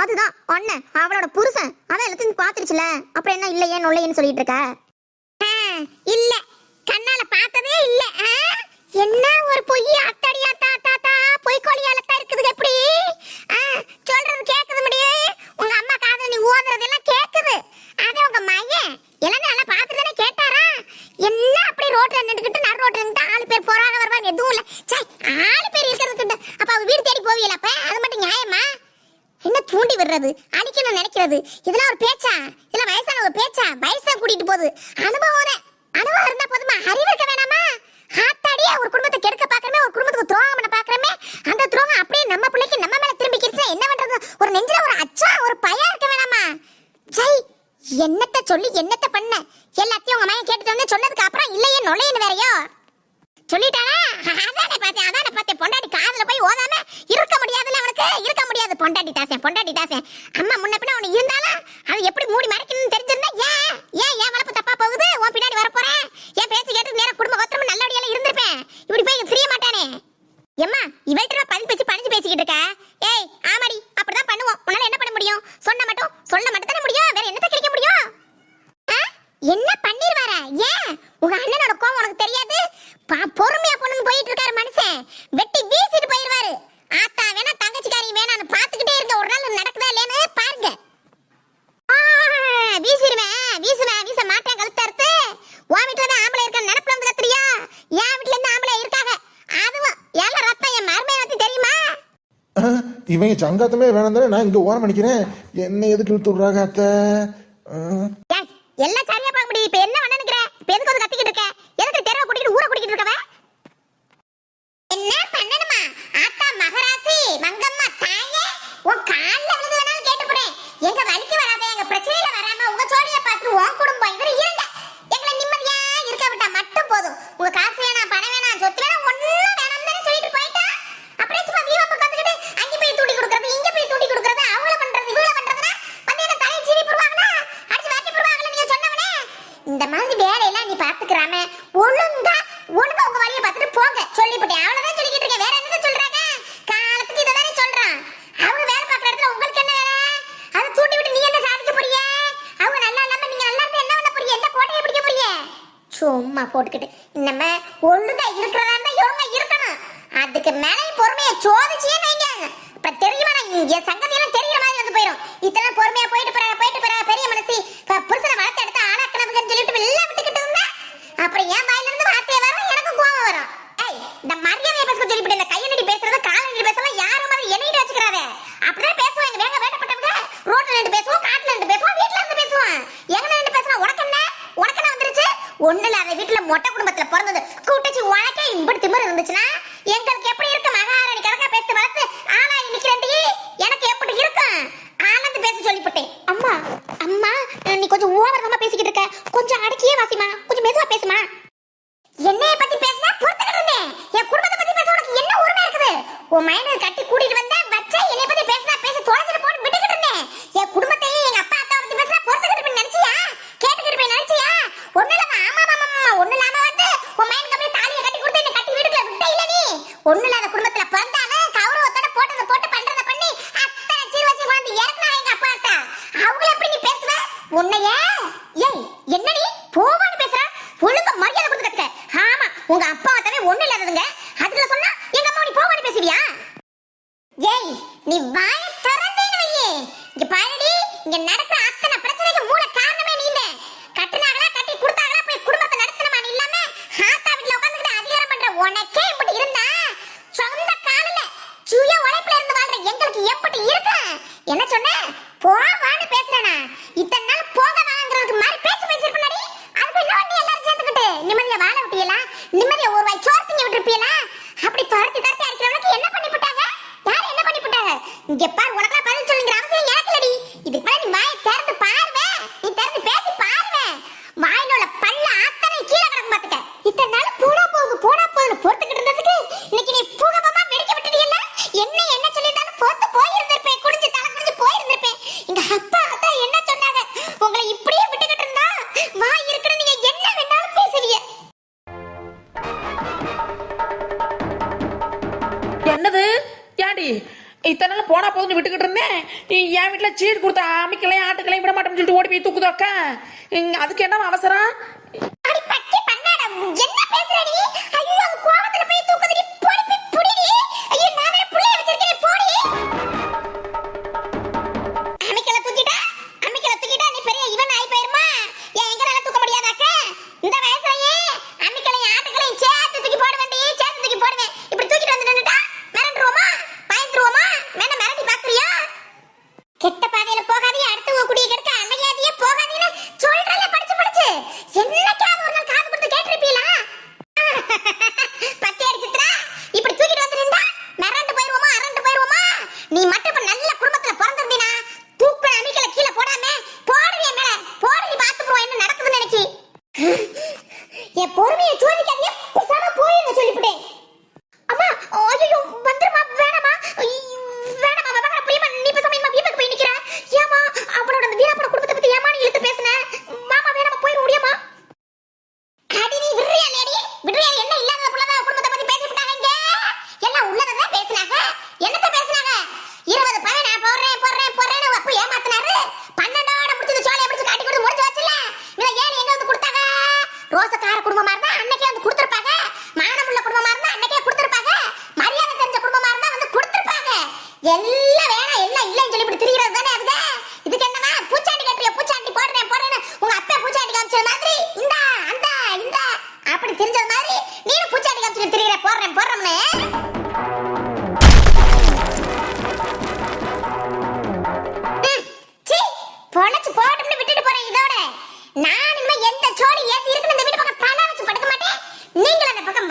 அதுதான் அண்ணன் அவளோட புருஷன். அதான் எல்லாத்தையும் பாத்துருச்சுல அப்புறம் என்ன இல்லையே நொல்லையேன்னு சொல்லிட்டு இருக்க? இல்ல. கண்ணால பார்த்ததே இல்ல. என்ன ஒரு பொய் அத்தாடி அத்தா அத்தா அத்தா பொய்க்கோழியாலத்தான் இருக்குது எப்படி? சொல்றது கேக்குது முடியும் உங்க அம்மா காதல நீ ஓதுறதெல்லாம் கேக்குது. அது உங்க மையன். எல்லாம் நல்லா பார்த்துட்டு தானே கேட்டாரா? என்ன அப்படி ரோட்ல நின்றுக்கிட்டு நடு ரோட்ல நின்று ஆளு பேர் போறாங்க வருவாங்க எதுவும் இல்ல. சை ஆளு பேர் இருக்கிறது அப்ப அவ வீடு தேடி போவீல அப்ப? அது மட்டும் நியாயமா? என்ன தூண்டி விடுறது? அடிக்கணும் நினைக்கிறது. இதெல்லாம் ஒரு பேச்சா? இதெல்லாம் வயசான ஒரு பேச்சா? வயசா கூட்டிட்டு போகுது. அனுபவம் அனுபவம் இருந்தா போதுமா? அறிவு இருக்க வேணாமா? ஆத்தாடியே ஒரு குடும்பத்தை கெடுக்க பாக்குறமே ஒரு குடும்பத்துக்கு துரோகம் பண்ண பாக்குறமே அந்த துரோகம் அப்படியே நம்ம பிள்ளைக்கு நம்ம மேல திரும்பி என்ன பண்றது? ஒரு நெஞ்சில ஒரு அச்சா ஒரு பயம் இருக்க வேணாமா? ஜெய் என்னத்த சொல்லி என்னத்த பண்ண? எல்லாத்தையும் உங்க மகன் கேட்டுட்டு வந்து சொன்னதுக்கு அப்புறம் இல்லையே நுழையன்னு வேறையோ? சொல்லிட்டானா? அதானே பார்த்தேன் அதானே பார்த்தேன். பொண்டாட்டி காதுல போய் ஓதாம இருக்க முடியாதுல அவனுக்கு? இருக்க முடியாது. பொண்டாட்டி தாசன் பொண்டாட்டி தாசன். அம்மா முன்ன பின்ன அவனு இருந்தாலும் அது எப்படி மூடி மறைக்கணும்னு தெரிஞ்சிருந்தா? ஏன்? ஏன் ஏன் வளர்ப்பு தப்பா போகுது? உன் பின்னாடி வரப்போறேன் ஏன் என் பேச்சு கேட்டு நேரம் குடும்ப கோத்திரமும் நல்லபடியால இருந்திருப்பேன். இப்படி போய் தெரிய மாட்டானே. எம்மா இவை பதில் பேச்சு பணிஞ்சு பேசிக்கிட்டு இருக்க ஏய் ஆமாடி அப்படிதான் பண்ணுவோம் உன்னால என்ன பண்ண முடியும் சொன்ன மட்டும் சொல்ல மட்டும் தானே முடியும் வேற என்னத்த கிடைக்க முடியும் ஆ? என்ன பண்ணிருவார ஏன் உங்க அண்ணனோட கோவம் உனக்கு தெரியாது பா- பொறுமையா பொண்ணுன்னு போயிட்டு இருக்காரு மனுஷன் வெட்டி வீசிட்டு போயிருவாரு ஆத்தா வேணா தங்கச்சிக்காரி வேணான்னு பாத்துக்கிட்டே இருக்க ஒரு நாள் நடக்குதா இல்லையான்னு பாருங்க ஆ, வீசிருவேன் வீசுவேன் வீச மாட்டேன் கழுத்த அறுத்து உன் வீட்டுல தான் ஆம்பளை இருக்க நினப்புல வந்து கத்துறியா என் வீட்டுல இருந்து ஆம்பளை இருக்காங்க அதுவும் ஏல ரத்தம் என் மருமையை பத்தி தெரியுமா அஹ், இவங்க சங்காத்தமே வேணாம் தானே நான் இங்கே ஓரம் அடிக்கிறேன். என்ன எதுக்கு இழுத்து விட்றாங்க அத்தை? எல்லாம் சரியா பார்க்க முடியும் இப்ப என்ன பண்ணனுங்கிற இப்ப எதுக்கு வந்து கத்திக்கிட்டு இருக்க? எதுக்கு தெருவை கூட்டிட்டு ஊரை கூட்டிட்டு இருக்கவ? என்ன பண்ணணுமா? ஆத்தா மகராசி மங்கம்மா தாயே உன் கால்ல விழுந்து வேணாலும் கேட்டு போறேன் எங்க வலிக்கு வராத எங்க பிரச்சனையில வராம உங்க ஜோடிய பார்த்து உன் குடும்பம் இதுல இருங்க எங்களை நிம்மதியா இருக்க விட்டா மட்டும் போதும் உங்க காசு வேணாம் பணம் வேணாம் சொத்து வேணாம் ஒண்ணும் வேணாம் தானே சொல்லிட்டு போயிட்டா அப்படியே சும்மா வீவா உட்காந்துக்கிட்டு அங்க போய் தூண்டி கொடுக்கறது இங்க போய் தூண்டி கொடுக்கறது அவள பண்றது இவள பண்றதுன்னா வந்து என்ன தலையை சீவி போடுவாங்களா அடிச்சு வாட்டி போடுவாங்களா நீங்க சொன்னவனே இந்த மாதிரி வேலையெல்லாம் நீ பாத்துக்கிறாம ஒழுங்கா ஒழுங்கா உங்க வழியை பார்த்துட்டு போங்க சொல்லிவிட்டேன் அவ்வளவுதான் சொல்லிக்கிட்டு இருக்கேன் வேற என்னது சொல்றாங்க காலத்துக்கு இதை தானே சொல்றான் அவங்க வேலை பார்க்குற இடத்துல உங்களுக்கு என்ன வேலை அதை தூண்டி விட்டு நீ என்ன சாதிக்க போறீங்க அவங்க நல்லா இல்லாம நீங்க நல்லா இருந்து என்ன பண்ண போறீங்க எந்த கோட்டையை பிடிக்க போறீங்க சும்மா போட்டுக்கிட்டு நம்ம ஒழுங்கா இருக்கிறதா இருந்தா ஒழுங்கா இருக்கணும். அதுக்கு மேலே பொறுமையை சோதிச்சே வைங்க. இப்ப தெரியுமா இங்க சங்கதி எல்லாம் தெரியுற மாதிரி வந்து போயிடும் இத்தனை பொறுமையா போயிட்டு போற போயிட்டு போற பெரிய மனசி. புருஷனை வளர்த்து எடுத்து ஆளாக்கணும்னு சொல்லிட்டு வெளில விட்டுக்கிட்டு இருந்தா. அப்புறம் என் வாயில இருந்து வார்த்தையை வரும் எனக்கு கோவம் வரும். ஏய் இந்த மரியாதையை பேச சொல்லிவிட்டு இந்த கையனடி பேசுறது காலனடி பேசலாம் யாரும் மாதிரி எண்ணிட்டு வச்சுக்கிறாத அப்படியே பேசுவாங்க வேக வேட்டப்பட்டவங்க ரோட்ல நின்று பேசுவோம் காட்டுல நின்று பேசுவோம் வீட்ல இருந்து பேசுவோம் எங்க நின்று பேசுவோம் உனக்கு என்ன உனக்கு என்ன வந்துருச்சு ஒண்ணு இல்லாத வீட்டுல மொட்டை குடும்பத்துல பிறந்தது. கூட்டச்சி உனக்கே இப்படி திமிர் இருந்துச்சுன்னா எங்களுக்கு எப்படி இருக்கு? மகாராணி கணக்கா பேத்து வளர்த்து ஆனா நிக்கிறேன்டி. எனக்கு எப்படி இருக்கும் ஆனந்த் பேச சொல்லிவிட்டேன் அம்மா அம்மா நீ கொஞ்சம் ஓவரமா பேசிக்கிட்டு இருக்க. கொஞ்சம் அடக்கியே வாசிமா கொஞ்சம் மெதுவா பேசுமா என்னைய பத்தி பேசினா பொறுத்துக்கிட்டு இருந்தேன் என் குடும்பத்தை பத்தி பேச உனக்கு என்ன உரிமை இருக்குது உன் மைனை கட்டி கூட்டிட்டு வந்த வச்ச என்னைய பத்தி பேசினா பேசி தொலைச்சிட்டு போட்டு விட்டுக்கிட்டு இருந்தேன் என் குடும்பத்தையும் எங்க அப்பா அத்தா பத்தி பேசினா பொறுத்துக்கிட்டு இருப்பேன் நினைச்சியா கேட்டுக்கிட்டு இருப்பேன் நினைச்சியா ஒண்ணு இல்லாம ஆமா ஆமா ஆமா ஒண்ணு இல்லாம வந்து உன் மைனுக்கு அப்படியே தாலியை கட்டி கொடுத்து என்ன கட்டி வீட்டுக்குள்ள விட்ட இல்ல நீ ஒண்ணு இல்லாத குடும்பத்துல பிறந்தானே கௌரவத்தோட போட்டதை போட்டு பண்றத பண்ணி அத்தனை சீர்வசி வாழ்ந்து இறக்குனா எங்க அப்பா அத்தா அவங்கள எப்படி நீ பேசுவ உன்னைய ஏய் என்னடி போவான்னு பேசுற ஒழுங்கா மரியாதை கொடுத்து கத்துக்க ஆமா உங்க அப்பா அத்தாவே ஒண்ணு இல்லாததுங்க அதுல சொன்னா எங்க அம்மா நீ போவான்னு பேசுவியா ஏய் நீ வாய திறந்தேன்னு வையே இங்க பாருடி இங்க நடக்கிற அத்தனை பிரச்சனைக்கு மூல காரணமே நீங்க கட்டுனாங்களா கட்டி கொடுத்தாங்களா போய் குடும்பத்தை நடத்தணுமா நீ இல்லாம ஆத்தா வீட்ல உட்கார்ந்துட்டு அதிகாரம் பண்ற உனக்கே இப்படி இருந்தா? சொந்த காலில சுய உழைப்புல இருந்து வாழ்ற எங்களுக்கு எப்படி இருக்கு? என்ன சொன்ன? போ ஏண்டி இத்தனை நாள் போனா போதும் விட்டுக்கிட்டு இருந்தேன். நீ என் வீட்டில் சீடு கொடுத்தா அமைக்கலையும் ஆட்டுக்கலையும் விட மாட்டேன்னு சொல்லிட்டு ஓடி போய் தூக்குதோக்கா அதுக்கு என்ன அவசரம்? என்ன பேசுறடி? ஐயோ அது கோவத்துல போய் தூக்குதுடி பொறுப்பி புடிடி. தெரிஞ்சது மாதிரி நீனும் பூச்சாண்டி காமிச்சுட்டு திரிகிற போடுறேன் போடுறோம்னு. சோடி இருக்குன்னு இந்த வீட்டு பக்கம் வச்சு படுக்க மாட்டேன்? நீங்களும் அந்த பக்கம்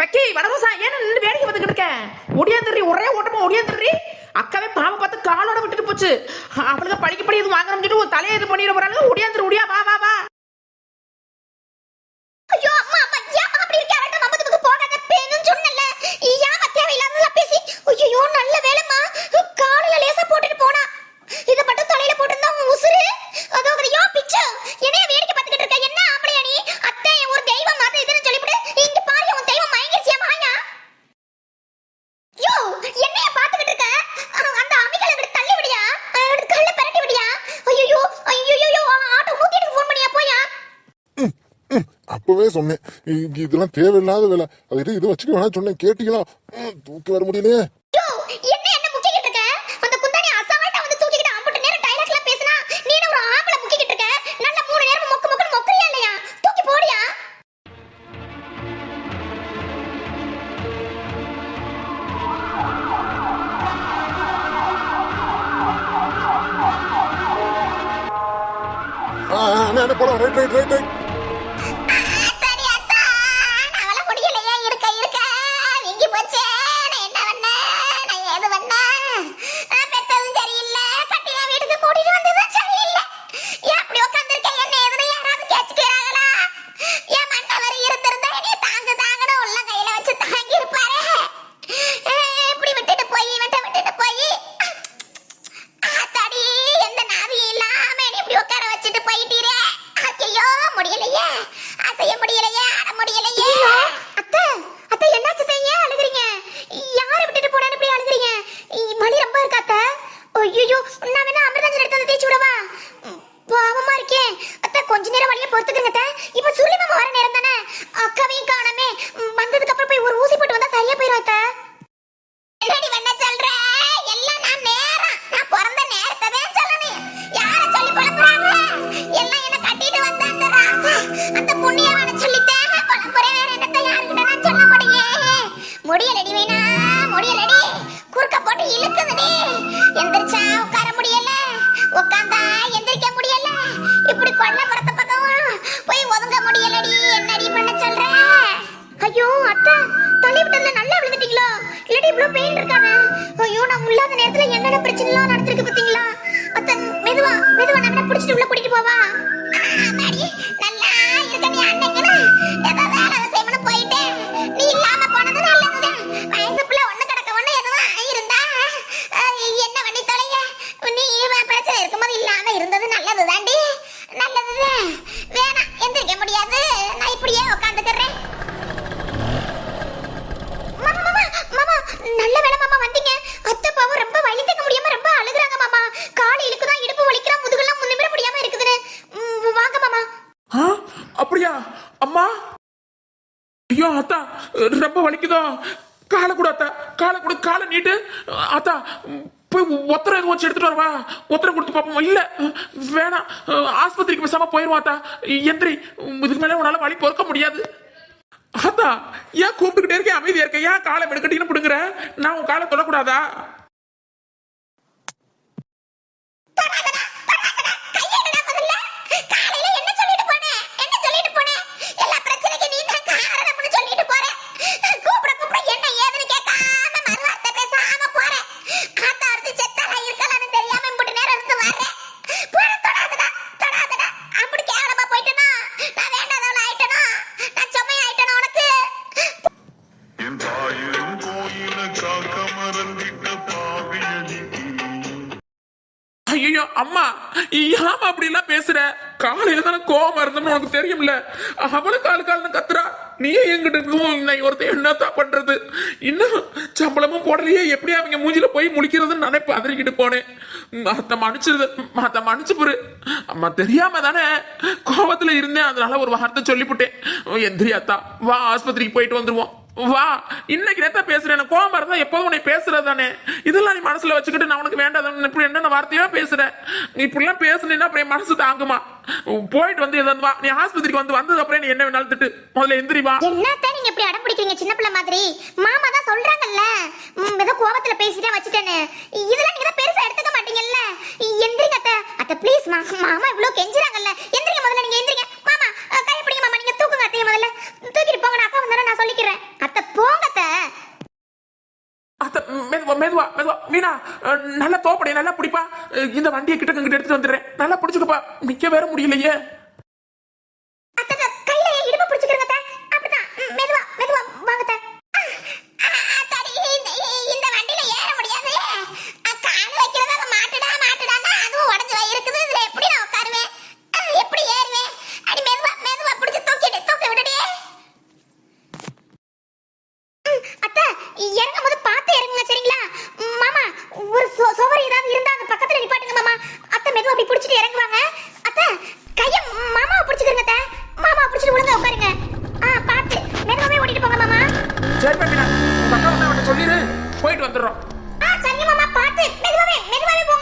பக்கி வடமுசா ஏன் நின்று வேடிக்கை பார்த்துக்கிட்டு இருக்க? ஒரே ஓட்டமா ஒடியா அக்காவே பாவம் போச்சு. அவளுக்கு படிக்க படி எதுவும் வாங்கணும்னு சொல்லிட்டு தலையை இது பண்ணிட போறாங்க ஒடியாந்துரு ஒடியா வா வா வா. ஐயோ அம்மா அம்மா ஏன் அப்படி இருக்க அவட்ட நம்ம துக்கு போகாத. பேன்னு சொன்னல ஏன் தேவையில்லாததெல்லாம் பேசி. ஐயோ நல்ல வேலைமா காலையில லேசா போட்டுட்டு போனா. இத மட்டும் தலையில போட்டுருந்தா உன் உசுரு அதோ ஐயோ பிச்சு. என்னைய வேடிக்கை பார்த்துக்கிட்டு இருக்க. என்ன அப்படியே நீ? அத்தை ஒரு தெய்வம் மாதிரி இதுன்னு சொல்லிவிட்டு இங்க பாரு அப்போவே சொன்னேன். இதெல்லாம் தேவையில்லாத வேலை. அது இது இது வச்சுக்க வேணா சொன்னேன். கேட்டீங்களா? தூக்கி வர முடியலையே. ரொம்ப வலிக்குதோ? காலை கூட அத்தா. காலை கூட. காலை நீட்டு. அத்தா போய் ஒத்தரை எதுவும் வச்சு எடுத்துட்டு வரவா? ஒத்தரை கொடுத்து பார்ப்போம்? இல்லை. வேணாம். ஆஸ்பத்திரிக்கு பேசாம போயிருவா அத்தா. எந்திரி. இதுக்கு மேலே உன்னால வலி பொறுக்க முடியாது. அத்தா ஏன் கூப்பிட்டுக்கிட்டே இருக்கேன் அமைதியா இருக்கேன் ஏன் காலை எடுக்கட்டின்னு பிடுங்குற? நான் உன் காலை தொடக்கூடாதா காலையில தானே கோவமா இருந்தோம்னு உனக்கு தெரியும்ல? அவளும் கால் கால்னு கத்துறா. நீயே எங்கிட்ட இருக்கும் இன்னைக்கு ஒருத்தன் என்னத்தான் பண்றது? இன்னும் சம்பளமும் போடலையே. எப்படி அவங்க மூஞ்சில போய் முழிக்கிறதுன்னு நானே பதறிக்கிட்டு போனேன். மத்த மன்னிச்சிருது மத்த மன்னிச்சு புரு அம்மா தெரியாம தானே கோபத்துல இருந்தேன். அதனால ஒரு வார்த்தை சொல்லிவிட்டேன் எந்திரியாத்தா வா ஆஸ்பத்திரிக்கு போயிட்டு வந்துருவோம். வா இன்னைக்கு நேத்தா பேசுறேன் எனக்கு கோவமா இருந்தா எப்போதும் உன்னை பேசுறது தானே? இதெல்லாம் நீ மனசுல வச்சுக்கிட்டு நான் உனக்கு வேண்டாம் இப்படி என்னென்ன வார்த்தையோ பேசுறேன் நீ இப்படிலாம் பேசுனீன்னா அப்புறம் மனசு தாங்குமா? போயிட்டு வந்து எதாவது வா நீ ஆஸ்பத்திரிக்கு வந்து வந்தது அப்புறம் நீ என்ன வேணாலும் திட்டு. முதல்ல எந்திரி வா. என்னத்தான் நீங்க இப்படி அடம் பிடிக்கிறீங்க சின்ன பிள்ளை மாதிரி? மாமா தான் சொல்றாங்கல்ல. ஏதோ கோபத்துல பேசிட்டே வச்சுட்டேன்னு. இதெல்லாம் நீங்க தான் பெருசா எடுத்துக்க மாட்டீங்கல்ல. எந்திரிங்க அத்தை. அத்தை ப்ளீஸ் மாமா இவ்வளவு கெஞ்சுறாங்கல்ல. எந்திரிங்க முதல்ல நீங்க எந்திரிங்க. கையை நீங்க தூக்குங்க அத்தைய முதல்ல. தூக்கிட்டு போங்க அக்கா வந்தாலும் நான் சொல்லிக்கிறேன். அத்தை போங்க அத்தை. அத்த மெதுவா மெதுவா மெதுவா. மீனா நல்லா தோப்படி நல்லா பிடிப்பா. இந்த வண்டியை கிட்ட கிட்ட எடுத்துட்டு வந்துடுறேன். நல்லா பிடிச்சுக்கப்பா. நிக்க வேற முடியலையே. அத்தை இறங்கும் போது பார்த்து இறங்குங்க சரிங்களா? மாமா ஒரு சுவர் ஏதாவது இருந்தா அந்த பக்கத்துல நிப்பாட்டுங்க மாமா. அத்தை மெதுவா அப்படி பிடிச்சிட்டு இறங்குவாங்க. அத்தை கைய மாமா பிடிச்சிக்கிறங்க அத்தை. மாமா பிடிச்சிட்டு விழுங்க உட்காருங்க. ஆ பார்த்து மெதுவாவே ஓடிட்டு போங்க மாமா. சரி பண்ணிடா உங்க வந்து அவட்ட சொல்லிடு போயிட்டு வந்துடுறோம். ஆ சரி மாமா. பார்த்து மெதுவாவே மெதுவாவே போ.